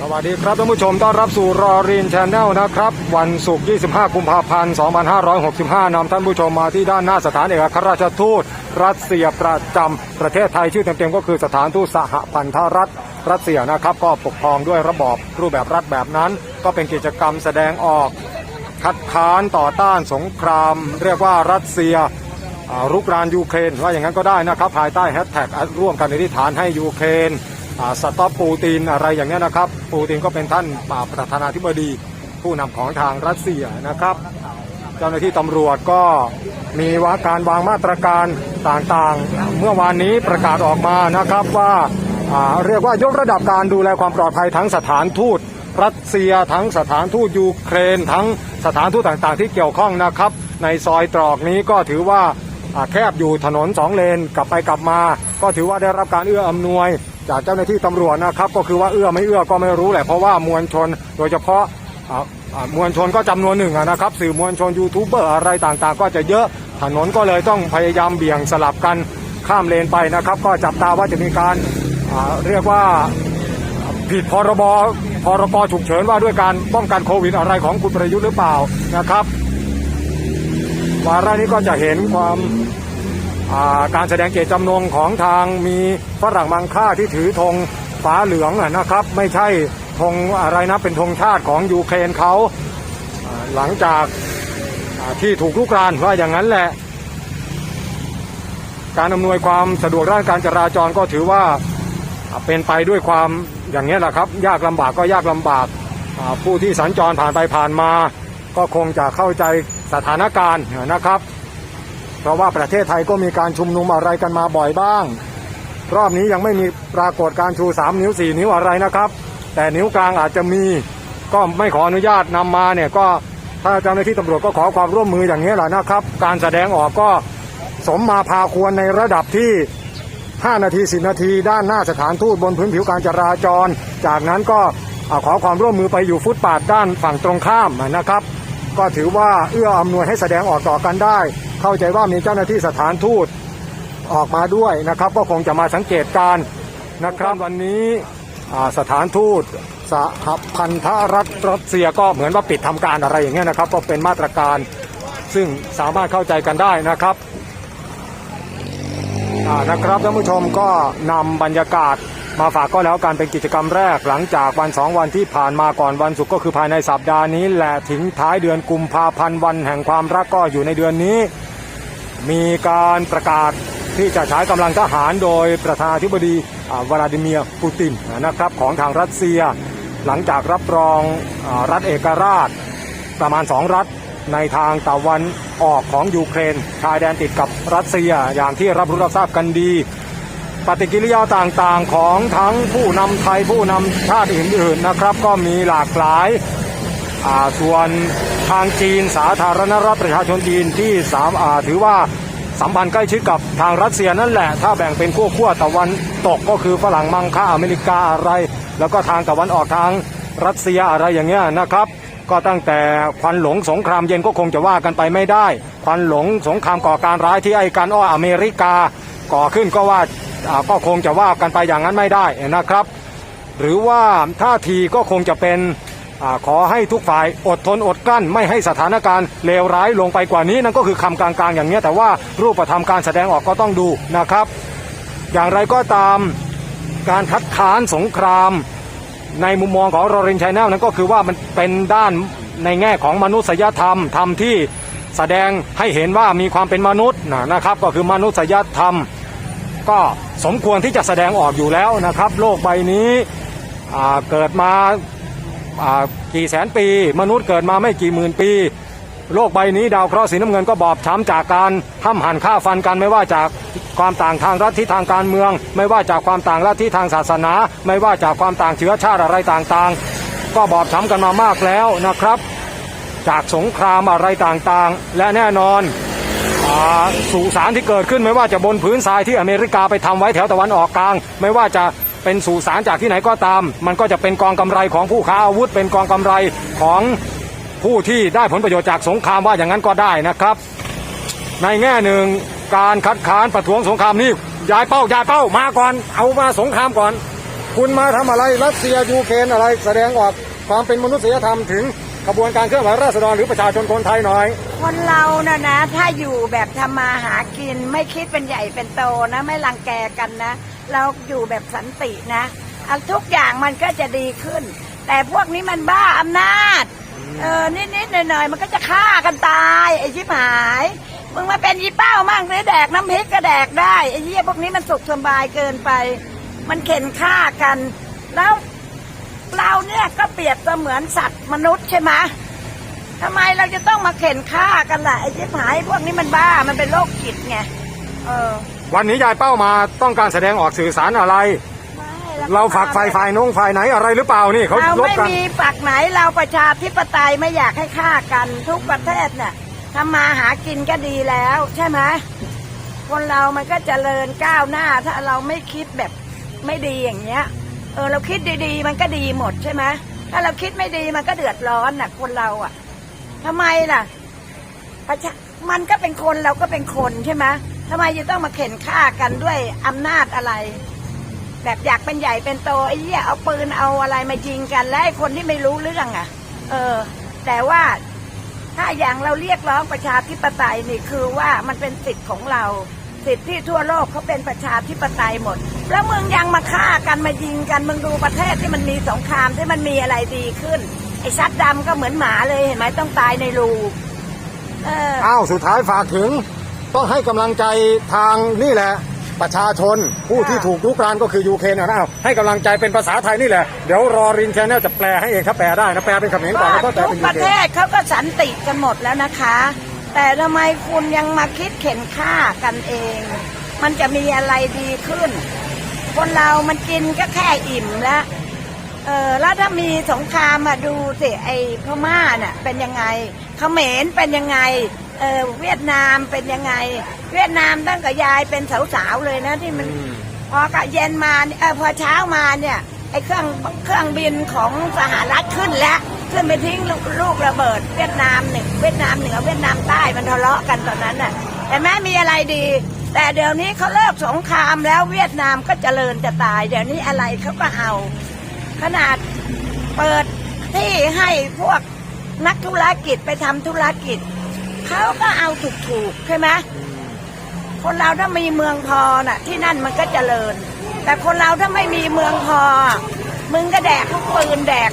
สวัสดีครับท่านผู้ชมต้อนรับสู่รอรีนชาแนลนะครับ วันศุกร์ 25 กุมภาพันธ์ 2565 นำท่านผู้ชมมาที่ด้านหน้าสถานเอกอัครราชทูต รัสเซียประจำประเทศไทยชื่อเต็มๆก็คือสถานทูตสหพันธรัฐรัสเซียนะครับ ก็ปกครองด้วยระบอบรูปแบบรัฐแบบนั้น ก็เป็นกิจกรรมแสดงออกคัดค้านต่อต้านสงคราม เรียกว่ารัสเซียรุกรานยูเครนว่าอย่างนั้นก็ได้นะครับ ภายใต้แฮชแท็กร่วมกันในที่ฐานให้ยูเครน สต็อปปูตินอะไรอย่างนี้ยนะครับ ปูตินก็เป็นท่านอ่าประธานาธิบดีผู้นำของทางรัสเซียนะครับ เจ้าหน้าที่ตำรวจก็มีว่าการวางมาตรการต่างๆ เมื่อวานนี้ประกาศออกมานะครับว่าเรียกว่ายกระดับการดูแลความปลอดภัยทั้งสถานทูตรัสเซียทั้งสถานทูตยูเครน ทั้งสถานทูตต่างๆ ที่เกี่ยวข้องนะครับ ในซอยตรอกนี้ก็ถือว่าอ่าแคบอยู่ถนนสองเลนกลับไปกลับมา ก็ถือว่าได้รับการเอื้ออำนวย จากเจ้าหน้าที่ตำรวจนะครับ ก็คือว่าเอื้อไม่เอื้อก็ไม่รู้แหละเพราะว่ามวลชนโดยเฉพาะมวลชนก็จำนวนหนึ่งนะครับสื่อมวลชนยูทูบเบอร์อะไรต่างๆ ก็จะเยอะถนนก็เลยต้องพยายามเบี่ยงสลับกันข้ามเลนไปนะครับ ก็จับตาว่าจะมีการาเรียกว่าผิดพรบพรกฉุกเฉินว่าด้วยการป้องกันโควิดอะไรของคุณประยุทธ์หรือเปล่านะครับวาระนี้ก็จะเห็นความ การแสดงเจตจำนงของทางมีฝรั่งมังค่าที่ถือธงฟ้าเหลืองนะครับ ไม่ใช่ธงอะไรนะเป็นธงชาติของยูเครนเขาหลังจากที่ถูกลุกรานว่าอย่างนั้นแหละ การอำนวยความสะดวกด้านการจราจรก็ถือว่าเป็นไปด้วยความอย่างนี้แหละครับ ยากลำบากก็ยากลำบากผู้ที่สัญจรผ่านไปผ่านมา ก็คงจะเข้าใจสถานการณ์นะครับ เพราะว่าประเทศไทยก็มีการชุมนุมอะไรกันมาบ่อยบ้าง รอบนี้ยังไม่มีปรากฏการชู 3 นิ้ว 4 นิ้วอะไรนะครับ แต่นิ้วกลางอาจจะมีก็ไม่ขออนุญาตนำมาเนี่ยก็ถ้าเจ้าหน้าที่ตำรวจก็ขอความร่วมมืออย่างนี้แหละนะครับ การแสดงออกก็สมมาพาควรในระดับที่ 5 นาที 10 นาที ด้านหน้าสถานทูตบนพื้นผิวการจราจร จากนั้นก็ขอความร่วมมือไปอยู่ฟุตปาดด้านฝั่งตรงข้ามนะครับ ก็ถือว่าเอื้ออำนวยให้แสดงออกต่อกันได้ เข้าใจว่ามีเจ้าหน้าที่สถานทูตออกมาด้วยนะครับ ก็คงจะมาสังเกตการณ์นะครับวันนี้สถานทูตสหพันธรัฐรัสเซียก็เหมือนว่าปิดทำการอะไรอย่างเงี้ยนะครับ ก็เป็นมาตรการซึ่งสามารถเข้าใจกันได้นะครับนะครับท่านผู้ชมก็นำบรรยากาศ มาฝากก็แล้วกันเป็นกิจกรรมแรกหลังจากวันสองวันที่ผ่านมาก่อนวันศุกร์ก็คือภายในสัปดาห์นี้แหละถึงท้ายเดือนกุมภาพันธ์วันแห่งความรักก็อยู่ในเดือนนี้ มีการประกาศที่จะใช้กำลังทหารโดยประธานาธิบดีอ่าวลาดิเมียร์ปูตินนะครับของทางรัสเซีย หลังจากรับรองอรัฐเอกราช ประมาณสองรัฐในทางตะวันออกของยูเครนชายแดนติดกับรัสเซียอย่างที่รับรู้รับทราบกันดี ปฏิกิริยาต่างๆของทั้งผู้นำไทยผู้นำชาติอื่นๆนะครับ ก็มีหลากหลายาส่วนทางจีนสาธารณรัฐประชาชนจีนที่สามาถือว่าสัมพันธ์ใกล้ชิดกับทางรัสเซียนั่นแหละ ถ้าแบ่งเป็นขั้วขั้วตะวันตกก็คือฝรั่งมังค่าอเมริกาอะไร แล้วก็ทางตะวันออกทางรัสเซียอะไรอย่างเงี้ยนะครับ ก็ตั้งแต่ควันหลงสงครามเย็นก็คงจะว่ากันไปไม่ได้ ควันหลงสงครามก่อการร้ายที่ไอ้กันอ้ออเมริกาก่อขึ้นก็ว่า ก็คงจะว่ากันไปอย่างนั้นไม่ได้นะครับ หรือว่าท่าทีก็คงจะเป็นอขอให้ทุกฝ่ายอดทนอดกลั้น ไม่ให้สถานการณ์เลวร้ายลงไปกว่านี้นั่นก็คือคำกลางๆ อย่างนี้แต่ว่ารูปธรรมการแสดงออกก็ต้องดูนะครับ อย่างไรก็ตามการคัดค้านสงคราม ในมุมมองของโรเรนชัยแนลนั้นก็คือว่ามันเป็นด้านในแง่ของมนุษยธรรมธรรมที่แสดงให้เห็นว่ามีความเป็นมนุษย์นะครับ ก็คือมนุษยธรรม ก็สมควรที่จะแสดงออกอยู่แล้วนะครับ โลกใบนี้เกิดมากี่แสนปี มนุษย์เกิดมาไม่กี่หมื่นปี โลกใบนี้ดาวเคราะห์สีน้ำเงินก็บอบช้ำจากการห้ำหันฆ่าฟันกันไม่ว่าจากความต่างทางรัฐทิศทางการเมือง ไม่ว่าจากความต่างลัฐทธิทางศาสนา ไม่ว่าจากความต่างเชื้อชาติอะไรต่างๆ ก็บอบช้ำกันมามากแล้วนะครับ จากสงครามอะไรต่างๆ และแน่นอน สุสานที่เกิดขึ้นไม่ว่าจะบนพื้นทรายที่อเมริกาไปทำไว้แถวตะวันออกกลาง ไม่ว่าจะเป็นสุสานจากที่ไหนก็ตาม มันก็จะเป็นกองกำไรของผู้ค้าอาวุธ เป็นกองกำไรของผู้ที่ได้ผลประโยชน์จากสงครามว่าอย่างนั้นก็ได้นะครับ ในแง่หนึ่งการคัดค้านประท้วงสงครามนี่ย้ายเป้าย้ายเป้ามาก่อน เอามาสงครามก่อน คุณมาทำอะไรรัสเซียยูเครนอะไรแสดงออกความเป็นมนุษยธรรมถึง กระบวนการเคลื่อนไหวราษฎรหรือประชาชนคนไทยหน่อย คนเรานะนะ ถ้าอยู่แบบทำมาหากินไม่คิดเป็นใหญ่เป็นโตนะ ไม่รังแกกันนะ เราอยู่แบบสันตินะอะทุกอย่างมันก็จะดีขึ้น แต่พวกนี้มันบ้าอำนาจ เออนิดๆหน่อยๆมันก็จะฆ่ากันตายไอ้ชิบหาย มึงมาเป็นยี่เป้ามั่งเลยแดกน้ำพริกก็แดกได้ไอ้เหี้ยพวกนี้มันสุขสบายเกินไป มันเข็นฆ่ากัน แล้ว เราเนี่ยก็เปรียบเสมือนสัตว์มนุษย์ใช่ไหมทำไมเราจะต้องมาเข็นฆ่ากันล่ะไอ้ชิบหายพวกนี้มันบ้ามันเป็นโรคจิตไงเออวันนี้ยายเป้ามาต้องการแสดงออกสื่อสารอะไรไม่แล้เราฝักฝ่ายฝ่ายนงฝ่ายไหนอะไรหรือเปล่านี่เขาเราลบไม่กันมีฝักไหนเราประชาธิปไตยไม่อยากให้ฆ่ากันทุกประเทศเนี่ยทำมาหากินก็ดีแล้ว ใช่ไหมคนเรามันก็เจริญก้าวหน้า ถ้าเราไม่คิดแบบไม่ดีอย่างเงี้ย เออเราคิดดีๆ มันก็ดีหมดใช่ไหมถ้าเราคิดไม่ดีมันก็เดือดร้อนน่ะ คนเราอะทำไมล่ะประชามันก็เป็นคนเราก็เป็นคนใช่ไหมทำไมจะต้องมาเข็นฆ่ากันด้วยอำนาจอะไร แบบอยากเป็นใหญ่เป็นโตไอ้เหี้ยเอาปืนเอาอะไรมายิงกัน และไอ้คนที่ไม่รู้เรื่องอะ เออ แต่ว่าถ้าอย่างเราเรียกร้องประชาธิปไตยนี่คือว่ามันเป็นสิทธิ์ของเรา สิทธิ์ที่ทั่วโลกเขาเป็นประชาธิปไตยหมด แล้วมึงยังมาฆ่ากันมายิงกันมึงดูประเทศที่มันมีสงครามที่มันมีอะไรดีขึ้น ไอ้ชัดดำก็เหมือนหมาเลยเห็นไหมต้องตายในรูเอออ้าวสุดท้ายฝากถึง ต้องให้กำลังใจทางนี่แหละ ประชาชนผู้ที่ถูกลุกรานก็คือยูเครนนะอ้าวให้กำลังใจเป็นภาษาไทยนี่แหละเดี๋ยวรอรินแชนแนลจะแปลให้เองถ้าแปลได้นะแปลเป็นคำเขมรก่อนแล้วก็แปลทุเป็กนยูประเครเทนศเขาก็สันติกันหมดแล้วนะคะ แต่ทำไมคุณยังมาคิดเข็นฆ่ากันเอง มันจะมีอะไรดีขึ้น คนเรามันกินก็แค่อิ่มแล้วเออแล้วถ้ามีสงครามมาดูสิไอ้พม่าน่ะเป็นยังไงเขมรเป็นยังไงเออเวียดนามเป็นยังไง เวียดนามตั้งแต่ยายเป็นสาวๆเลยนะที่มันพอกะเย็นมาเนี่ยเออพอเช้ามาเนี่ยไอ้เครื่องเครื่องบินของสหรัฐขึ้นแล้ว ขึ้นไปทิ้งลูกลูกระเบิด เวียดนามหนึ่งเวียดนามเหนือเวียดนามใต้มันทะเลาะกันตอนนั้นน่ะ แต่แม้มีอะไรดี แต่เดี๋ยวนี้เขาเลิกสงครามแล้วเวียดนามก็เจริญจะตาย เดี๋ยวนี้อะไรเขาก็เอา ขนาดเปิดที่ให้พวกนักธุรกิจไปทำธุรกิจเขาก็เอาถูกๆใช่ไหมคนเราถ้ามีเมืองพอน่ะ ที่นั่นมันก็เจริญ แต่คนเราถ้าไม่มีเมืองพอ มึงก็แดกลูกปืนแดก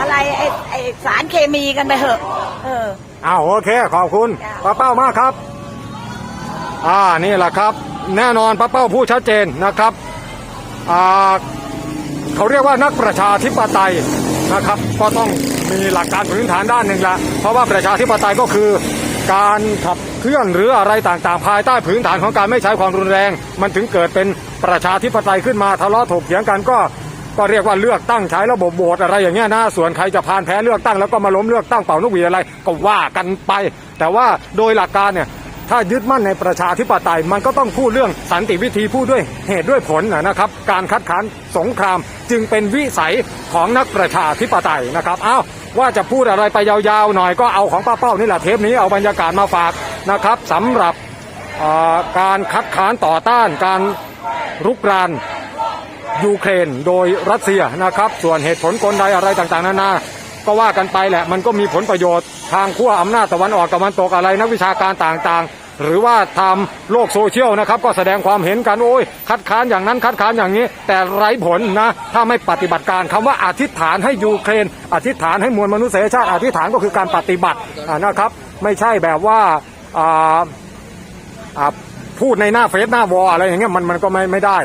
อะไรไอ้ไอ้สารเคมีกันไปเหอะ เออ อ้าวโอเค ขอบคุณจ้ะ ป้าเป้ามากครับ อ่านี่แหละครับ แน่นอนป้าเป้าพูดชัดเจนนะครับอ่าเขาเรียกว่านักประชาธิปไตยนะครับ ก็ต้องมีหลักการพื้นฐานด้านหนึ่งละเพราะว่าประชาธิปไตยก็คือ การขับเคลื่อนหรืออะไรต่างๆ ภายใต้พื้นฐานของการไม่ใช้ความรุนแรง มันถึงเกิดเป็นประชาธิปไตยขึ้นมาทะเลาะถกเถียงกันก็ ก็เรียกว่าเลือกตั้งใช้ระบบโหวตอะไรอย่างเงี้ยนะส่วนใครจะผ่านแพ้เลือกตั้งแล้วก็มาล้มเลือกตั้งเป่านกหวีดอะไรก็ว่ากันไป แต่ว่าโดยหลักการเนี่ยถ้ายึดมั่นในประชาธิปไตยมันก็ต้องพูดเรื่องสันติวิธีพูดด้วยเหตุด้วยผลนะครับ การคัดค้านสงครามจึงเป็นวิสัยของนักประชาธิปไตยนะครับอ้าวว่าจะพูดอะไรไปยาวๆหน่อยก็เอาของป้าเป้านี่แหละเทปนี้เอาบรรยากาศมาฝากนะครับสำหรับการคัดค้านต่อต้านการรุกราน ยูเครนโดยรัสเซียนะครับ ส่วนเหตุผลกลใดอะไรต่างๆนานา ก็ว่ากันไปแหละมันก็มีผลประโยชน์ทางขั้วอำนาจตะวันออกตะวันตกอะไรนักวิชาการต่างๆ หรือว่าทำโลกโซเชียลนะครับ ก็แสดงความเห็นกันโอ้ยคัดค้านอย่างนั้นคัดค้านอย่างนี้ แต่ไร้ผลนะ ถ้าไม่ปฏิบัติการคำว่าอธิษฐานให้ยูเครน อธิษฐานให้มวลมนุษยชาติอธิษฐานก็คือการปฏิบัตินะครับ ไม่ใช่แบบว่าพูดในหน้าเฟซหน้าวออะไรอย่างเงี้ยมันมันก็ไม่ไม่ได้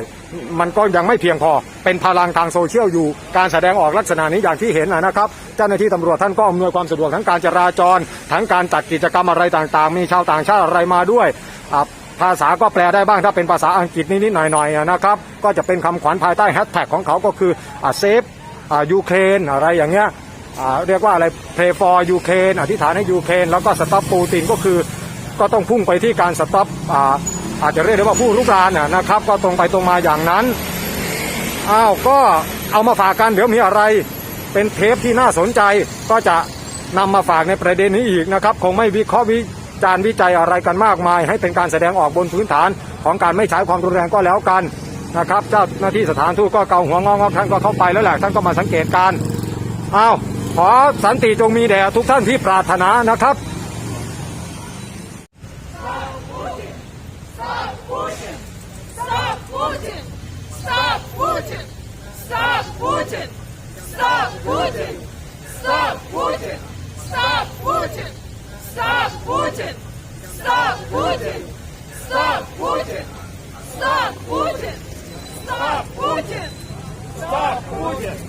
มันก็ยังไม่เพียงพอ เป็นพลังทางโซเชียลอยู่ การแสดงออกลักษณะนี้อย่างที่เห็นนะครับ เจ้าหน้าที่ตำรวจท่านก็อำนวยความสะดวกทั้งการจราจร ทั้งการจัดกิจกรรมอะไรต่างๆ มีชาวต่างชาติอะไรมาด้วยภาษาก็แปลได้บ้างถ้าเป็นภาษาอังกฤษนิดๆหน่อยๆนะครับ ก็จะเป็นคำขวัญภายใต้แฮชแท็กของเขาก็คือเซฟยูเครนอะไรอย่างเงี้ยเรียกว่าอะไร pray for Ukraine อธิษฐานให้ยูเครนแล้วก็ stop ปูตินก็คือก็ต้องพุ่งไปที่การ stop อ่า อาจจะเรียกได้ว่าผู้รุกรานน่ะนะครับ ก็ตรงไปตรงมาอย่างนั้นอ้าวก็เอามาฝากกันเดี๋ยวมีอะไร เป็นเทปที่น่าสนใจ ก็จะนำมาฝากในประเด็นนี้อีกนะครับ คงไม่วิเคราะห์วิจารณ์วิจัยอะไรกันมากมาย ให้เป็นการแสดงออกบนพื้นฐานของการไม่ใช้ความรุนแรงก็แล้วกันนะครับ เจ้าหน้าที่สถานทูตก็เกาหัวงอกๆท่านก็เข้าไปแล้วแหละท่านก็มาสังเกตการอ้าวขอสันติจงมีแด่ทุกท่านที่ปรารถนานะครับ Путин! Стоп, Путин! Стоп, Путин! Стоп, Путин! Стоп, Путин! Стоп, Путин! Стоп, Путин! Стоп, Путин! Стоп, Путин!